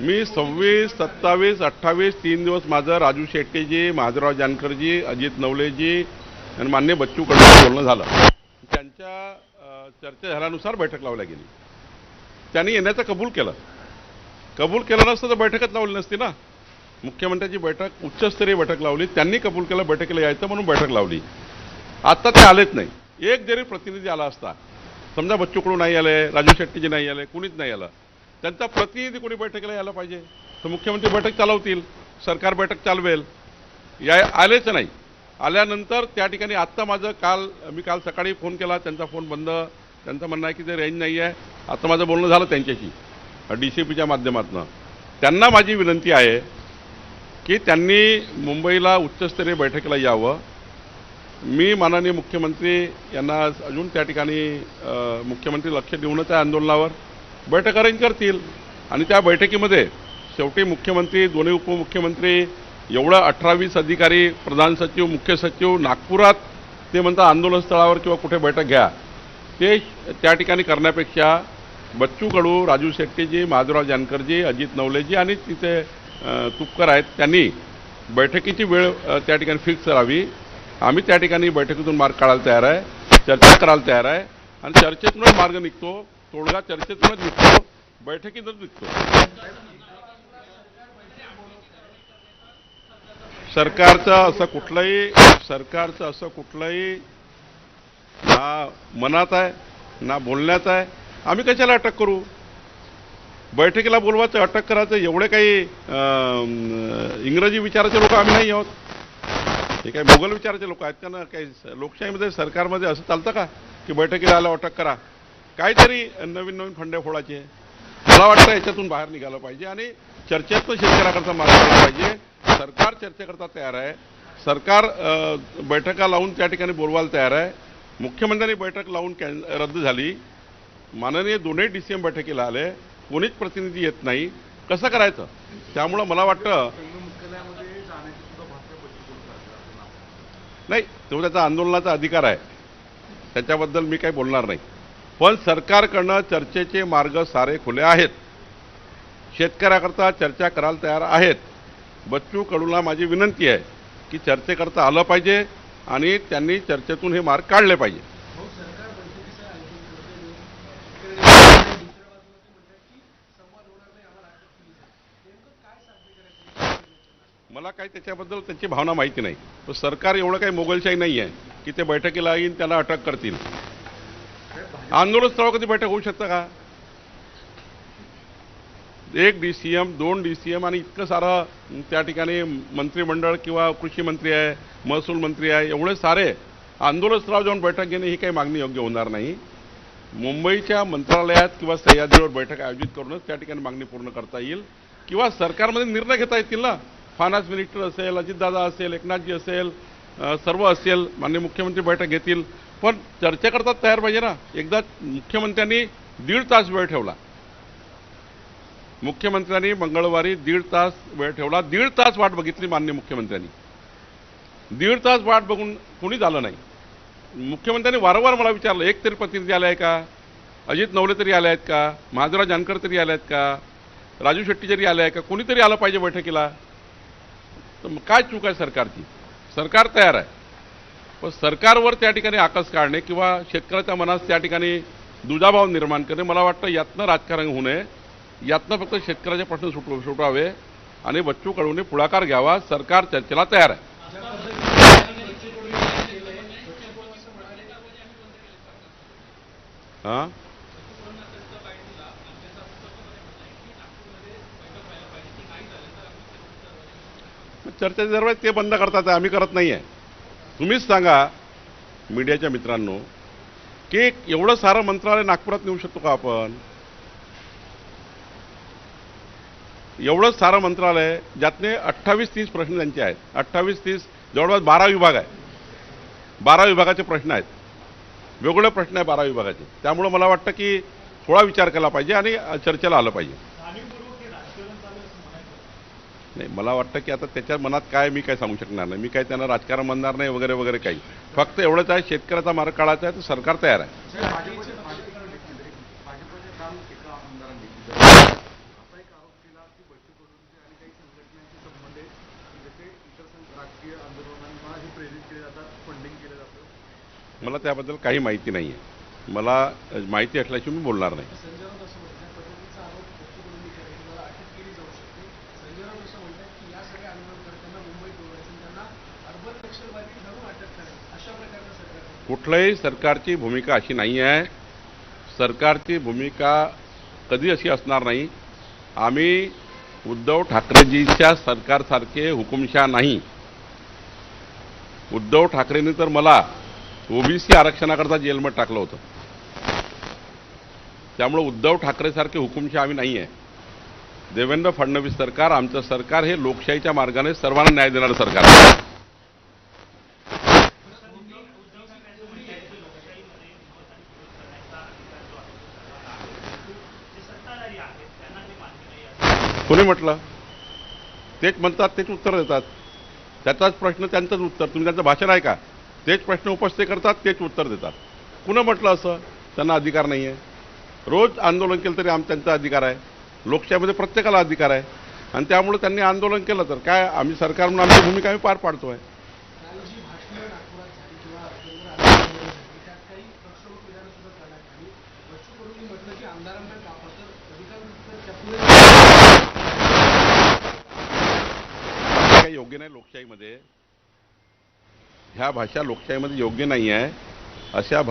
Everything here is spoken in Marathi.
मी सव्वीस सत्तावीस अठ्ठावीस तीन दिवस माझं राजू शेट्टीजी महादेवराव जानकरजी अजित नवलेजी आणि मान्य बच्चू बोलणं झालं. त्यांच्या चर्चा झाल्यानुसार बैठक लावल्या गेली. त्यांनी येण्याचं कबूल केलं. कबूल केलं नसतं तर बैठकच लावली नसती ना. मुख्यमंत्र्यांची बैठक उच्चस्तरीय बैठक लावली. त्यांनी कबूल केलं बैठकीला यायचं म्हणून बैठक लावली. आत्ता ते आलेच नाही. एक जरी प्रतिनिधी आला असता समजा बच्चू कडू नाही आले राजू शेट्टीजी नाही आले कुणीच नाही आलं त्यांचा प्रतिनिधी कोणी बैठकीला यायला पाहिजे? तर मुख्यमंत्री बैठक चालवतील सरकार बैठक चालवेल. या आलेच नाही. आल्यानंतर त्या ठिकाणी आत्ता माझं काल मी काल सकाळी फोन केला त्यांचा फोन बंद. त्यांचं म्हणणं आहे की ते रेंज नाही आहे आत्ता माझं बोलणं झालं त्यांच्याशी डी सी पीच्या माध्यमातून. त्यांना माझी विनंती आहे की त्यांनी मुंबईला उच्चस्तरीय बैठकीला यावं. मी माननीय मुख्यमंत्री यांना अजून त्या ठिकाणी मुख्यमंत्री लक्ष देऊनच आहे आंदोलनावर. बैठक अरेंज करतील. आणि त्या बैठकीमध्ये शेवटी मुख्यमंत्री दोन्ही उपमुख्यमंत्री एवढं अठरावीस अधिकारी प्रधान सचिव मुख्य सचिव नागपुरात ते म्हणतात आंदोलनस्थळावर किंवा कुठे बैठक घ्या. ते त्या ठिकाणी करण्यापेक्षा बच्चू कडू राजू शेट्टीजी माधुराव जानकरजी अजित नवलेजी आणि तिथे तुपकर आहेत त्यांनी बैठकीची वेळ त्या ठिकाणी फिक्स करावी. आम्ही त्या ठिकाणी बैठकीतून मार्ग काढायला तयार आहे चर्चा करायला तयार आहे आणि चर्चेतूनच मार्ग निघतो. तोडगा चर्चेतूनच निघतो बैठकीतच निघतो. सरकारचं असं कुठलंही सरकारचं असं कुठलंही ना मनात आहे ना बोलण्यात आहे. आम्ही कशाला अटक करू? बैठकीला बोलवायचं अटक करायचं एवढे काही इंग्रजी विचाराचे लोक आम्ही नाही आहोत. हे काही मुघल विचाराचे लोक आहेत का ना? काही लोकशाहीमध्ये सरकारमध्ये असं चालतं का? की बैठकीला आलं अटक करा. काहीतरी नवीन नवीन फंडे फोडायचे. मला वाटतं याच्यातून बाहेर निघालं पाहिजे आणि चर्चेतनं शेतकऱ्याकरता मार्ग पाहिजे. सरकार चर्चेकरता तयार आहे. सरकार बैठका लावून त्या ठिकाणी बोलवायला तयार आहे. मुख्यमंत्र्यांनी बैठक लावून कॅन रद्द झाली. माननीय दोन्ही डी सी एम बैठकीला आले. कोणीच प्रतिनिधी येत नाही. कसं करायचं? त्यामुळं मला वाटतं नाही तो त्याचा आंदोलनाचा अधिकार आहे. त्याच्याबद्दल मी काही बोलणार नाही. पण सरकारकडनं चर्चेचे मार्ग सारे खुले आहेत. शेतकऱ्याकरता चर्चा करायला तयार आहेत. बच्चू कडूला माझी विनंती आहे की चर्चेकरता आलं पाहिजे आणि त्यांनी चर्चेतून हे मार्ग काढले पाहिजे. मला काही त्याच्याबद्दल त्याची भावना माहिती नाही. पण सरकार एवढं काही मोगलशाही नाही आहे की ते बैठकीला येईन त्याला अटक करतील. आंदोलन स्थळावर कधी बैठक होऊ शकतं का? एक डी सी एम दोन डी सी एम आणि इतकं सारं त्या ठिकाणी मंत्रिमंडळ किंवा कृषी मंत्री आहे महसूल मंत्री आहे एवढे सारे आंदोलन स्थळावर जाऊन बैठक घेणे ही काही मागणी योग्य होणार नाही. मुंबईच्या मंत्रालयात किंवा सह्याद्रीवर बैठक आयोजित करूनच त्या ठिकाणी मागणी पूर्ण करता येईल. किंवा सरकारमध्ये निर्णय घेता येतील ना? फायनान्स मिनिस्टर असेल अजितदादा असेल एकनाथजी असेल सर्व असेल माननीय मुख्यमंत्री बैठक घेतील. पण चर्चा करतात तयार पाहिजे ना. एकदा मुख्यमंत्र्यांनी दीड तास वेळ ठेवला. मुख्यमंत्र्यांनी मंगळवारी दीड तास वेळ ठेवला. दीड तास वाट बघितली मान्य मुख्यमंत्र्यांनी. दीड तास वाट बघून कोणीच आलं नाही. मुख्यमंत्र्यांनी वारंवार मला विचारलं एक तरी प्रतिनिधी आला आहे का? अजित नवले तरी आले आहेत का? महादेवराव जानकर तरी आले आहेत का? राजू शेट्टी जरी आले आहे का? कोणीतरी आलं पाहिजे बैठकीला? तर मग काय चूक आहे सरकारची? सरकार तयार आहे. पण सरकारवर त्या ठिकाणी आकस काढणे किंवा शेतकऱ्याच्या मनात त्या ठिकाणी दुजाभाव निर्माण करणे मला वाटतं यातनं राजकारण होऊ नये. यातनं फक्त शेतकऱ्याचे प्रश्न सुट सुटावे आणि बच्चू कडूने पुढाकार घ्यावा. सरकार चर्चेला तयार आहे. हां? चर्चेच्या दरम्यान ते बंद करतात आम्ही करत नाही आहे तुम्हीच सांगा मीडियाच्या मित्रांनो की एवढं सारं मंत्रालय नागपुरात नेऊ शकतो का आपण? एवढं सारं मंत्रालय ज्यातने अठ्ठावीस तीस प्रश्न त्यांचे आहेत. अठ्ठावीस तीस जवळपास बारा विभाग आहे बारा विभागाचे प्रश्न आहेत. वेगवेगळे प्रश्न आहे बारा विभागाचे. त्यामुळं मला वाटतं की थोडा विचार केला पाहिजे आणि चर्चेला आलं पाहिजे. नाही. मला वाटतं की आता त्याच्या मनात काय मी काय सांगू शकणार नाही. मी काय त्यांना राजकारण म्हणणार नाही वगैरे वगैरे काही. फक्त एवढंच आहे शेतकऱ्याचा मार्ग काढायचा आहे तर सरकार तयार आहे. मला त्याबद्दल काही माहिती नाही आहे मला माहिती असल्याशिवाय मी बोलणार नाही. कुठल्याही सरकारची भूमिका अशी नाही आहे. सरकारची भूमिका कधी अशी असणार नाही. आम्ही उद्धव ठाकरेजींच्या सरकारसारखे हुकुमशा नाही. उद्धव ठाकरेंनी तर मला ओबीसी आरक्षणाकरता जेलमध्ये टाकलं होतं. त्यामुळे उद्धव ठाकरेसारखे हुकुमशा आम्ही नाही आहे. देवेंद्र फडणवीस सरकार आमचं सरकार हे लोकशाहीच्या मार्गाने सर्वांना न्याय देणारं सरकार आहे कोणी म्हटलं? तेच म्हणतात तेच उत्तर देतात. त्याचाच प्रश्न त्यांचंच उत्तर. तुम्ही त्यांचं भाषण आहे का तेच प्रश्न उपस्थित करतात तेच उत्तर देतात. कुणं म्हटलं असं? त्यांना अधिकार नाही आहे रोज आंदोलन केलं तरी आम त्यांचा अधिकार आहे. लोकशाहीमध्ये प्रत्येकाला अधिकार आहे. आणि त्यामुळे त्यांनी आंदोलन केलं तर काय? आम्ही सरकार म्हणून आमची भूमिका आम्ही पार पाडतो आहे नागपुरात झाली किंवा केंद्र आंदोलनामध्ये झाली त्यात काही प्रक्षोभक विधानं सुद्धा करण्यात आली बच्चू कडूंनी म्हटलं की आमदारांना कापा तर अधिकार त्यापुढे काही योग्य नाही लोकशाहीमध्ये. ह्या भाषा लोकशाहीमध्ये योग्य नाही आहे अशा भा